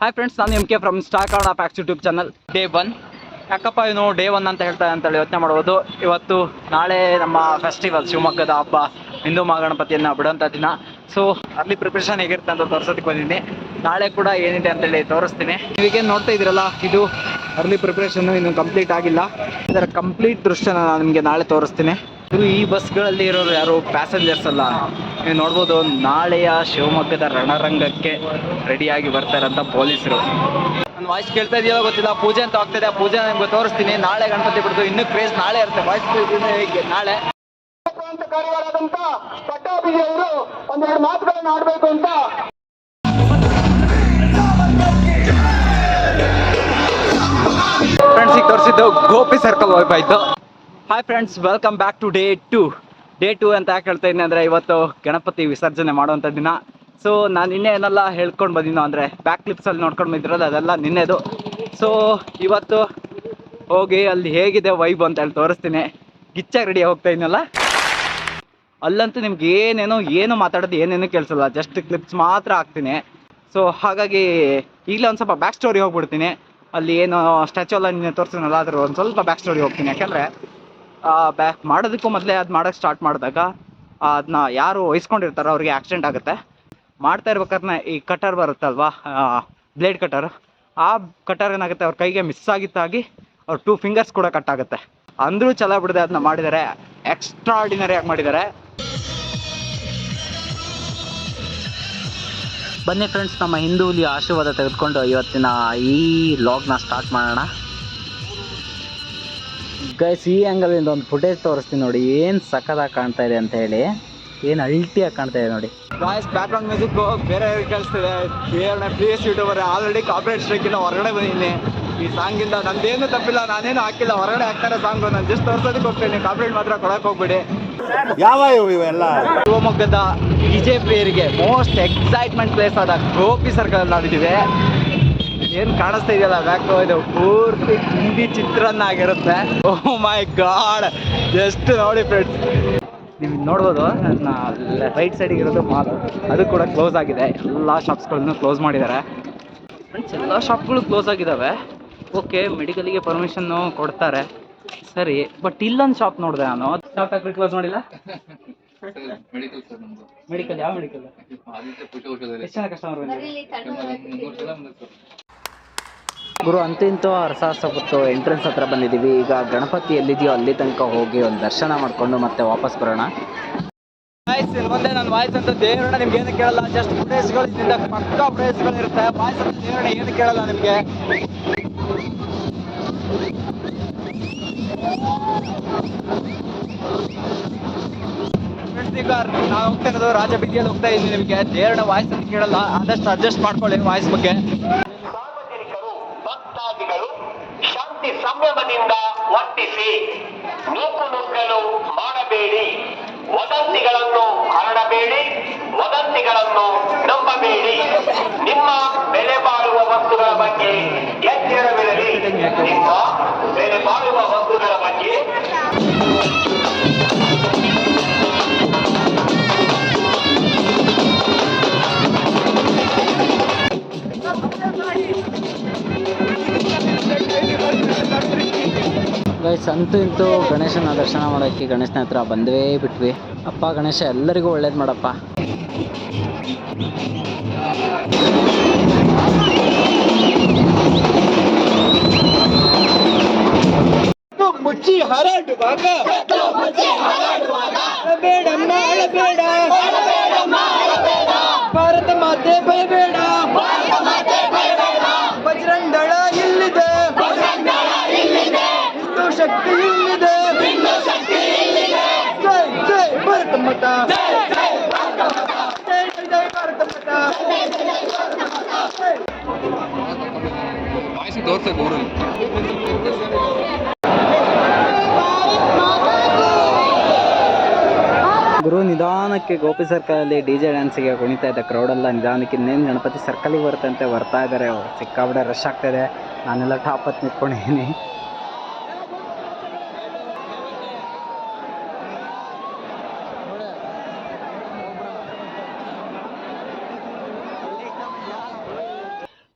Hi friends ನಾನು M K from Star Kannada facts YouTube channel day one ಯಾಕಪ್ಪ ಇವನು day one ಅಂತ ಹೇಳ್ತಾರೆ ಅಂತೇಳಿ ಯೋಚನೆ ಮಾಡ್ಬೋದು ಇವತ್ತು ನಾಳೆ ನಮ್ಮ ಫೆಸ್ಟಿವಲ್ ಶಿವಮೊಗ್ಗದ ಹಬ್ಬ ಹಿಂದೂ ಮಹಾಗಣಪತಿಯನ್ನು ಬಿಡುವಂಥ ದಿನ. ಸೊ ಅಲ್ಲಿ ಪ್ರಿಪ್ರೇಷನ್ ಹೇಗಿರುತ್ತೆ ಅಂತ ತೋರಿಸೋದಕ್ಕೆ ಬಂದಿದ್ದೀನಿ. ನಾಳೆ ಕೂಡ ಏನಿದೆ ಅಂತೇಳಿ ತೋರಿಸ್ತೀನಿ. ನೀವೀಗೇನು ನೋಡ್ತಾ ಇದ್ದೀರಲ್ಲ ಇದು ಅರ್ಲಿ ಪ್ರಿಪ್ರೇಷನ್ನು ಇನ್ನೂ ಕಂಪ್ಲೀಟ್ ಆಗಿಲ್ಲ. ಇದರ ಕಂಪ್ಲೀಟ್ ದೃಶ್ಯನ ನಾನು ನಿಮಗೆ ನಾಳೆ ತೋರಿಸ್ತೀನಿ. ಇದು ಈ ಬಸ್ಗಳಲ್ಲಿ ಇರೋರು ಯಾರು? ಪ್ಯಾಸೆಂಜರ್ಸ್ ಅಲ್ಲ. ನೀವು ನೋಡ್ಬೋದು, ನಾಳೆಯ ಶಿವಮೊಗ್ಗದ ರಣರಂಗಕ್ಕೆ ರೆಡಿಯಾಗಿ ಬರ್ತಾರಂತ ಪೊಲೀಸರು. ನನ್ನ ವಾಯ್ಸ್ ಕೇಳ್ತಾ ಇದೆಯೋ ಗೊತ್ತಿಲ್ಲ? ಪೂಜೆ ಅಂತ ಆಗ್ತಿದೆ ಪೂಜೆ ನಿಮ್ಗೆ ತೋರಿಸ್ತೀನಿ. ನಾಳೆ ಗಣಪತಿ ಬಿಡ್ತು ಇನ್ನೂ ಕ್ರೇಜ್ ನಾಳೆ ಇರುತ್ತೆ. ವಾಯ್ಸ್ ನಾಳೆ ಕಾರ್ಯವಾದಂತ ಪಟ್ಟಾಭಿಯವರು ಒಂದೆರಡು ಮಾತುಗಳನ್ನು ಆಡಬೇಕು ಅಂತ ಫ್ರೆಂಡ್ಸ್ ಈಗ ತೋರಿಸಿದ್ದು ಗೋಪಿ ಸರ್ಕಲ್ ವೈಪ್ ಆಯ್ತು hi friends welcome back to day two day two ಅಂತ ಯಾಕೆ ಹೇಳ್ತಾ ಇದ್ದೀನಿ ಅಂದರೆ ಇವತ್ತು ಗಣಪತಿ ವಿಸರ್ಜನೆ ಮಾಡುವಂಥ ದಿನ. ಸೊ ನಾನು ನಿನ್ನೆ ಏನೆಲ್ಲ ಹೇಳ್ಕೊಂಡು ಬಂದಿನೋ ಅಂದರೆ ಬ್ಯಾಕ್ ಕ್ಲಿಪ್ಸಲ್ಲಿ ನೋಡ್ಕೊಂಡು ಬಂದಿರೋದು ಅದೆಲ್ಲ ನಿನ್ನೆದು. ಸೊ ಇವತ್ತು ಹೋಗಿ ಅಲ್ಲಿ ಹೇಗಿದೆ ವೈಬ್ ಅಂತ ಹೇಳಿ ತೋರಿಸ್ತೀನಿ. ಗಿಚ್ಚಾಗಿ ರೆಡಿ ಹೋಗ್ತಾ ಇದ್ದೀನಲ್ಲ ಅಲ್ಲಂತೂ ನಿಮ್ಗೆ ಏನೇನೋ, ಏನು ಮಾತಾಡೋದು, ಏನೇನೋ ಕೇಳಿಸಲ್ಲ. ಜಸ್ಟ್ ಕ್ಲಿಪ್ಸ್ ಮಾತ್ರ ಹಾಕ್ತೀನಿ. ಸೊ ಹಾಗಾಗಿ ಈಗಲೇ ಒಂದು ಸ್ವಲ್ಪ ಬ್ಯಾಕ್ ಸ್ಟೋರಿ ಹೋಗ್ಬಿಡ್ತೀನಿ. ಅಲ್ಲಿ ಏನು ಸ್ಟ್ಯಾಚು ಎಲ್ಲ ನಿನ್ನೆ ತೋರಿಸ್ತೀನಲ್ಲ ಆದರೂ ಒಂದು ಸ್ವಲ್ಪ ಬ್ಯಾಕ್ ಸ್ಟೋರಿ ಹೋಗ್ತೀನಿ. ಯಾಕಂದರೆ ಬ್ಯಾಕ್ ಮಾಡೋದಕ್ಕೂ ಮೊದಲೇ ಅದು ಮಾಡೋಕ್ಕೆ ಸ್ಟಾರ್ಟ್ ಮಾಡಿದಾಗ ಅದನ್ನ ಯಾರು ವಹಿಸ್ಕೊಂಡಿರ್ತಾರೋ ಅವ್ರಿಗೆ ಆಕ್ಸಿಡೆಂಟ್ ಆಗುತ್ತೆ. ಮಾಡ್ತಾ ಇರ್ಬೇಕಾದ್ರೆ ಈ ಕಟರ್ ಬರುತ್ತಲ್ವಾ ಬ್ಲೇಡ್ ಕಟರ್ ಆ ಕಟರ್ ಏನಾಗುತ್ತೆ, ಅವ್ರ ಕೈಗೆ ಮಿಸ್ ಆಗಿತ್ತಾಗಿ ಅವ್ರ ಟೂ ಫಿಂಗರ್ಸ್ ಕೂಡ ಕಟ್ ಆಗುತ್ತೆ. ಅಂದರೂ ಚಲೋ ಬಿಡದೆ ಅದನ್ನ ಮಾಡಿದ್ದಾರೆ ಎಕ್ಸ್ಟ್ರಾಡಿನರಿ ಆಗಿ ಮಾಡಿದ್ದಾರೆ ಬನ್ನಿ ಫ್ರೆಂಡ್ಸ್ ನಮ್ಮ ಹಿಂದೂಲಿ ಆಶೀರ್ವಾದ ತೆಗೆದುಕೊಂಡು ಇವತ್ತಿನ ಈ ಲಾಗ್ನ ಸ್ಟಾರ್ಟ್ ಮಾಡೋಣ. ಗೈಸ್ ಈ ಆ್ಯಂಗಲಿಂದ ಒಂದು ಫುಟೇಜ್ ತೋರಿಸ್ತೀನಿ ನೋಡಿ. ಏನು ಸಖತ್ತಾಗಿ ಕಾಣ್ತಾ ಇದೆ ಅಂತ ಹೇಳಿ. ಏನು ಅಲ್ಟಿಯಾಗಿ ಕಾಣ್ತಾ ಇದೆ ನೋಡಿ. ಗಾಯ್ಸ್ ಬ್ಯಾಕ್ಗ್ರೌಂಡ್ ಮ್ಯೂಸಿಕ್ ಬೇರೆ ಕೇಳಿಸ್ತಿದೆ ಬೇರೆ ಪ್ಲೀಸ್ ಯೂಟ್ಯೂಬರ್ ಆಲ್ರೆಡಿ ಕಾಪರೇಟ್ ಸ್ಟ್ರೈಕಿಂದ ಹೊರಗಡೆ ಬಂದಿದ್ದೀನಿ. ಈ ಸಾಂಗಿಂದ ನಂದೇನು ತಪ್ಪಿಲ್ಲ ನಾನೇನು ಹಾಕಿಲ್ಲ ಹೊರಗಡೆ ಹಾಕ್ತಾರೆ ಸಾಂಗು ನಾನು ಜಸ್ಟ್ ತೋರ್ಸೋದಕ್ಕೆ ಹೋಗ್ತೀನಿ. ಕಾಪರೇಟ್ ಮಾತ್ರ ಕೊಡಕ್ಕೆ ಹೋಗ್ಬಿಡಿ. ಯಾವ ಇವು ಇವೆಲ್ಲ? ಶಿವಮೊಗ್ಗದ ಬಿಜೆಪಿ ಪ್ರಿಯರಿಗೆ ಮೋಸ್ಟ್ ಎಕ್ಸೈಟ್ಮೆಂಟ್ ಪ್ಲೇಸ್ ಆದ ಗೋಪಿ ಸರ್ಕಲ್ ನಾವಿದ್ದೀವಿ ಏನು ಕಾಣಿಸ್ತಾ ಇದೆಯಲ್ಲ? ಬ್ಯಾಕ್ ಇದು ಪೂರ್ತಿ ಹಿಂದಿ ಚಿತ್ರಾನ್ನ ಆಗಿರುತ್ತೆ ಓ ಮೈ ಗಾಡ್ ಜಸ್ಟ್ ನೋಡಿ ಫ್ರೆಂಡ್ಸ್ ನೀವು ನೋಡ್ಬೋದು ನನ್ನ ರೈಟ್ ಸೈಡಿಗೆ ಇರೋದು ಮಾಲ್ ಅದು ಕೂಡ ಕ್ಲೋಸ್ ಆಗಿದೆ. ಎಲ್ಲ ಶಾಪ್ಸ್ಗಳನ್ನು ಕ್ಲೋಸ್ ಮಾಡಿದ್ದಾರೆ. ಫ್ರೆಂಡ್ಸ್ ಎಲ್ಲ ಶಾಪ್ಗಳು ಕ್ಲೋಸ್ ಆಗಿದ್ದಾವೆ ಓಕೆ ಮೆಡಿಕಲಿಗೆ ಪರ್ಮಿಷನ್ನು ಕೊಡ್ತಾರೆ. ಸರಿ ಬಟ್ ಇಲ್ಲೊಂದು ಶಾಪ್ ನೋಡಿದೆ ನಾನು. ಶಾಪ್ ಯಾಕೆ ಕ್ಲೋಸ್ ಮಾಡಿಲ್ಲ? ಮೆಡಿಕಲ್ ಸರ್ ನಮ್ದು ಮೆಡಿಕಲ್ ಯಾವ ಮೆಡಿಕಲ್ ಎಷ್ಟು ಜನ ಕಸ್ಟಮರ್ ಬಂದಿದೆ ಗುರು ಅಂತೂ ಇಂತೂ ಅರಸಾಸ ಗೊತ್ತು ಎಂಟ್ರೆನ್ಸ್ ಹತ್ರ ಬಂದಿದ್ದೀವಿ. ಈಗ ಗಣಪತಿ ಎಲ್ಲಿದೆಯೋ ಅಲ್ಲಿ ತನಕ ಹೋಗಿ ಒಂದು ದರ್ಶನ ಮಾಡಿಕೊಂಡು ಮತ್ತೆ ವಾಪಸ್ ಬರೋಣ. ವಾಯ್ಸ್ ಮುಂದೆ ನನ್ನ ವಾಯ್ಸ್ ಅಂತ ದೇವರನ್ನ ನಿಮ್ಗೆ ಏನು ಕೇಳಲ್ಲ. ಜಸ್ಟ್ ಫುಟೇಜ್ಗಳು ಇದರಿಂದ ಪಕ್ಕ ಫುಟೇಜ್ಗಳು ಇರುತ್ತೆ. ವಾಯ್ಸ್ ಅಂತ ದೇವರನ್ನ ಏನು ಕೇಳಲ್ಲ ನಿಮಗೆ? ನಾವು ಹೋಗ್ತಾ ಇರೋದು ರಾಜ ಬೀದಿಯಲ್ಲಿ ಹೋಗ್ತಾ ಇದ್ದೀನಿ ನಿಮಗೆ. ದೇವರನ್ನ ವಾಯ್ಸ್ ಅಂತ ಕೇಳಲ್ಲ. ಆದಷ್ಟು ಅಡ್ಜಸ್ಟ್ ಮಾಡ್ಕೊಳ್ಳಿ ವಾಯ್ಸ್ ಬಗ್ಗೆ. ಸಂಯಮದಿಂದ ವರ್ತಿಸಿ ನೂಕು ನುಗ್ಗಲು ಮಾಡಬೇಡಿ. ವದಂತಿಗಳನ್ನು ಹರಡಬೇಡಿ. ವದಂತಿಗಳನ್ನು ನಂಬಬೇಡಿ. ನಿಮ್ಮ ಬೆಲೆ ಬಾಳುವ ವಸ್ತುಗಳ ಬಗ್ಗೆ ಎಚ್ಚರವಿರಲಿ. ನಿಮ್ಮ ಬೆಲೆ ಬಾಳುವ ವಸ್ತುಗಳ ಬಗ್ಗೆ ಗೈಸ್ ಅಂತೂ ಇಂತೂ ಗಣೇಶನ ದರ್ಶನ ಮಾಡೋಕ್ಕೆ ಗಣೇಶನ ಹತ್ರ ಬಂದೇ ಬಿಟ್ವಿ. ಅಪ್ಪ, ಗಣೇಶ, ಎಲ್ಲರಿಗೂ ಒಳ್ಳೇದು ಮಾಡಪ್ಪ. ಮುಚ್ಚಿ ಹಾರಾಡುವಾಗ. ಬೇಡ ಮಾಡಬೇಡ ಭಾರತ ಮಾತೆ ಭಯಬೇಡ ಬಜರಂಗದಳ ಇಲ್ಲಿದೆ ಹಿಂದೂ ಶಕ್ತಿ ಇಲ್ಲಿದೆ ಜೈ ಜೈ ಭಾರತ ಮತ ಜೈ ಜೈ ಭಾರತ ಮತ. ವಾಯ್ಸ್ ತೋರ್ಸಕ್ಕೆ ಊರಲ್ಲಿ ಗುರು ನಿಧಾನಕ್ಕೆ ಗೋಪಿ ಸರ್ಕಲಲ್ಲಿ ಡಿ ಜೆ ಡ್ಯಾನ್ಸಿಗೆ ಕುಣಿತಾ ಇದ್ದ ಕ್ರೌಡೆಲ್ಲ ನಿಧಾನಕ್ಕೆ ಇನ್ನೇನು ಗಣಪತಿ ಸರ್ಕಲಿಗೆ ಬರುತ್ತಂತೆ ಬರ್ತಾ ಇದ್ದಾರೆ ಸಿಕ್ಕಾಬಿಡೆ ರಶ್ ಆಗ್ತಾಯಿದೆ ನಾನೆಲ್ಲ ಟಾಪ್ ಹತ್ತು ನಿಂತ್ಕೊಂಡಿದ್ದೀನಿ.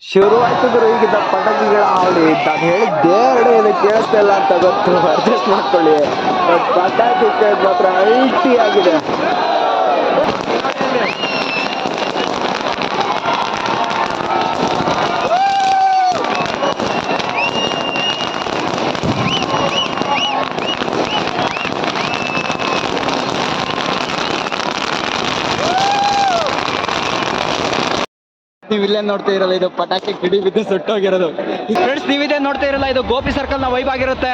ಶುರುವಾಯ್ತು ಗುರು ಈಗಿದ್ದ ಪಟಾಕಿಗಳ ಹಾವಳಿ ನಾನು ಹೇಳಿದ್ದೇ ಎರಡು, ಇದು ಕೇಳಿಸ್ತಾ ಇಲ್ಲ ಅಂತ ಗೊತ್ತು. ಅಡ್ಜಸ್ಟ್ ಮಾಡ್ಕೊಳ್ಳಿ. ಪಟಾಕಿ ಮಾತ್ರ ಐಟಿ ಆಗಿದೆ ಏನ್ ನೋಡ್ತಾ ಇರಲ್ಲ ಇದು ಪಟಾಕಿ ಕಿಡಿ ಬಿದ್ದು ಸುಟ್ಟೋಗಿರೋದು. ಫ್ರೆಂಡ್ಸ್ ನೀವಿದೆ ನೋಡ್ತಾ ಇರಲ್ಲ, ಇದು ಗೋಪಿ ಸರ್ಕಲ್ನ ವೈಬ್ ಆಗಿರುತ್ತೆ.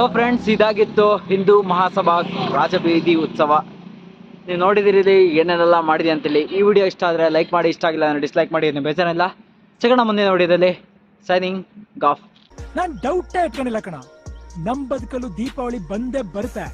ಸೊ ಫ್ರೆಂಡ್ಸ್ ಇದಾಗಿತ್ತು ಹಿಂದೂ ಮಹಾಸಭಾ ರಾಜಬೀದಿ ಉತ್ಸವ. ನೀವು ನೋಡಿದಿರಿ, ಏನೇನೆಲ್ಲ ಮಾಡಿದೆ ಅಂತೇಳಿ. ಈ ವಿಡಿಯೋ ಇಷ್ಟ ಆದರೆ ಲೈಕ್ ಮಾಡಿ, ಇಷ್ಟ ಆಗಿಲ್ಲ ಅಂದರೆ ಡಿಸ್ಲೈಕ್ ಮಾಡಿ ಇದನ್ನು ಬೇಜಾರಿಲ್ಲ ಸಿಗೋಣ ಮುಂದೆ ವಿಡಿಯೋದಲ್ಲಿ. ಸೈನಿಂಗ್ ಗಾಫ್ ನಾನ್ ಡೌಟೇ ಇಟ್ಕೊಂಡಿಲ್ಲ ಕಣ. ನಮ್ಮ ಬದುಕಲು ದೀಪಾವಳಿ ಬಂದೇ ಬರುತ್ತೆ.